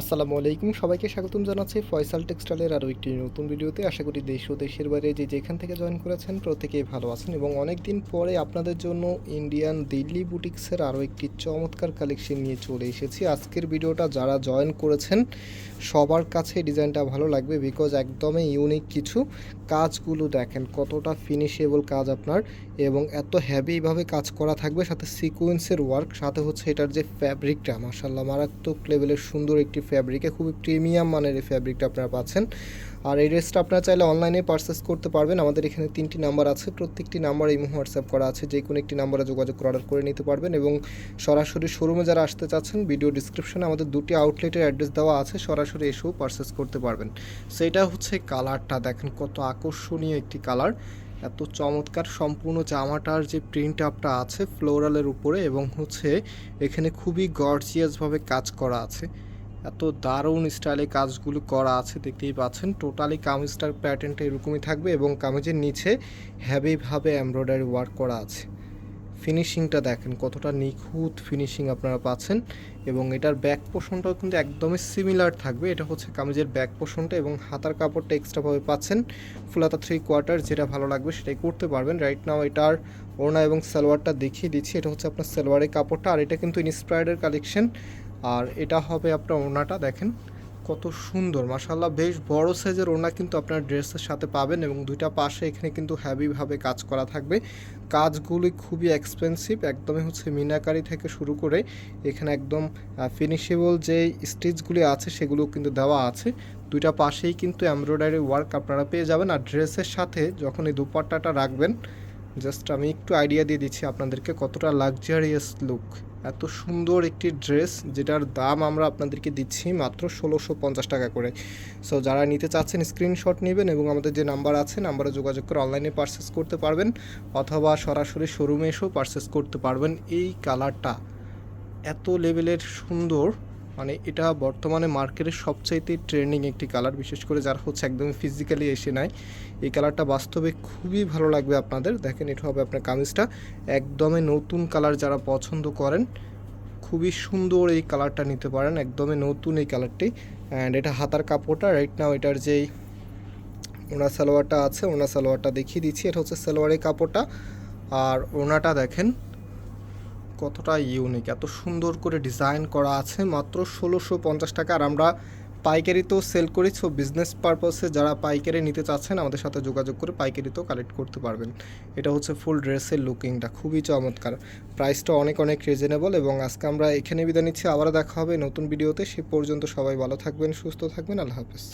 আসসালামু আলাইকুম। সবাইকে স্বাগতম জানাচ্ছি ফয়সাল টেক্সটাইলের আরও একটি নতুন ভিডিওতে। আশা করি দেশ ও দেশের বাইরে যে যেখান থেকে জয়েন করেছেন প্রত্যেকেই ভালো আছেন এবং অনেক দিন পরে আপনাদের জন্য ইন্ডিয়ান দিল্লি বুটিক্সের আরও একটি চমৎকার কালেকশন নিয়ে চলে এসেছি। আজকের ভিডিওটা যারা জয়েন করেছেন, সবার কাছে ডিজাইনটা ভালো লাগবে বিকজ একদমই ইউনিক কিছু। কাজগুলো দেখেন কতটা ফিনিশেবল কাজ আপনার এবং এত হ্যাভিভাবে কাজ করা থাকবে, সাথে সিকোয়েন্সের ওয়ার্ক সাথে হচ্ছে এটার যে ফ্যাব্রিকটা মার্শাল্লাহ মারাত্মক লেভেলের সুন্দর একটি ফ্যাব্রিকে খুবই প্রিমিয়াম মানের এই ফ্যাব্রিকটা আপনারা পাচ্ছেন। আর এই ড্রেসটা আপনারা চাইলে অনলাইনে পারচেস করতে পারবেন। আমাদের এখানে তিনটি নাম্বার আছে। প্রত্যেকটি নাম্বার এই হোয়াটসঅ্যাপ করা আছে। যে কোনো একটি নাম্বারে যোগাযোগ করে অর্ডার করে নিতে পারবেন এবং সরাসরি শোরুমে যারা আসতে চাচ্ছেন ভিডিও ডিসক্রিপশনে আমাদের দুটি আউটলেটের অ্যাড্রেস দেওয়া আছে। সরাসরি এসেও পারচেস করতে পারবেন। সেটা হচ্ছে কালারটা দেখেন কত আকর্ষণীয় একটি কালার এত চমৎকার সম্পূর্ণ জামাটার যে প্রিন্ট আপটা আছে ফ্লোরালের উপরে এবং হচ্ছে এখানে খুবই গর্জিয়াসভাবে কাজ করা আছে। এত দারুণ স্টাইলে কাজগুলো করা আছে, দেখতেই পাচ্ছেন। টোটালি কামিজটার প্যাটার্নটা এরকমই থাকবে এবং কামিজের নিচে হ্যাভিভাবে এমব্রয়ডারি ওয়ার্ক করা আছে। ফিনিশিংটা দেখেন, কতটা নিখুঁত ফিনিশিং আপনারা পাচ্ছেন এবং এটার ব্যাক পোষণটাও কিন্তু একদমই সিমিলার থাকবে। এটা হচ্ছে কামিজের ব্যাক পোষণটা এবং হাতার কাপড়টা এক্সট্রাভাবে পাচ্ছেন। ফুলাতা থ্রি কোয়ার্টার যেটা ভালো লাগবে সেটাই করতে পারবেন। রাইট নাও এটার ওড়না এবং সালোয়ারটা দেখিয়ে দিচ্ছি। এটা হচ্ছে আপনার সালোয়ারের কাপড়টা আর এটা কিন্তু ইন্সপায়ার্ডের কালেকশন আর এটা হবে আপনার ওড়নাটা, দেখেন। কত সুন্দর মাসাল্লাহ বেশ বড় সাইজের ওড়না কিন্তু আপনার ড্রেসের সাথে পাবেন এবং দুইটা পাশে এখানে কিন্তু হ্যাভিভাবে কাজ করা থাকবে। কাজগুলি খুবই এক্সপেন্সিভ একদমই হচ্ছে মিনাকারি থেকে শুরু করে এখানে একদম ফিনিশেবল যে স্টিচগুলি আছে সেগুলো কিন্তু দেওয়া আছে। দুইটা পাশেই কিন্তু এমব্রয়ডারি ওয়ার্ক আপনারা পেয়ে যাবেন। আর ড্রেসের সাথে যখন এই দুপাট্টাটা রাখবেন জাস্ট আমি একটু আইডিয়া দিয়ে দিচ্ছি আপনাদেরকে কতটা লাক্সারিয়াস লুক এত সুন্দর একটি ড্রেস যেটার দাম আমরা আপনাদেরকে দিচ্ছি মাত্র ষোলোশো পঞ্চাশ টাকা করে। সো যারা নিতে চাচ্ছেন স্ক্রিনশট নেবেন এবং আমাদের যে নাম্বার আছে নাম্বারে যোগাযোগ করে অনলাইনে পারচেস করতে পারবেন অথবা সরাসরি শোরুমে এসেও পারচেস করতে পারবেন। এই কালারটা এত লেভেলের সুন্দর। মানে এটা বর্তমানে মার্কেটের সবচাইতে ট্রেন্ডিং একটি কালার বিশেষ করে যারা হচ্ছে একদমই ফিজিক্যালি এসে নেয় এই কালারটা বাস্তবে খুবই ভালো লাগবে আপনাদের। দেখেন, এটা হবে আপনার কামিজটা। একদমই নতুন কালার যারা পছন্দ করেন, খুবই সুন্দর এই কালারটা নিতে পারেন। একদমই নতুন এই কালারটি অ্যান্ড এটা হাতার কাপড়টা রাইট নাও এটার যেই ওনা সালোয়ারটা আছে ওনা সালোয়ারটা দেখিয়ে দিচ্ছি। এটা হচ্ছে সালোয়ারের কাপড়টা। আর ওনাটা দেখেন কতটা ইউনিক এত সুন্দর করে ডিজাইন করা আছে, মাত্র ষোলোশো পঞ্চাশ টাকা। আর আমরা পাইকারিতেও সেল করি সো বিজনেস পারপাসে যারা পাইকারি নিতে চাচ্ছেন, আমাদের সাথে যোগাযোগ করে পাইকারিতেও কালেক্ট করতে পারবেন। এটা হচ্ছে ফুল ড্রেসের লুকিংটা খুবই চমৎকার। প্রাইসটা অনেক অনেক রিজনেবল এবং আজকে আমরা এখানে বিদায় নিচ্ছি। আবারও দেখা হবে নতুন ভিডিওতে সে পর্যন্ত সবাই ভালো থাকবেন, সুস্থ থাকবেন। আল্লাহ হাফেজ।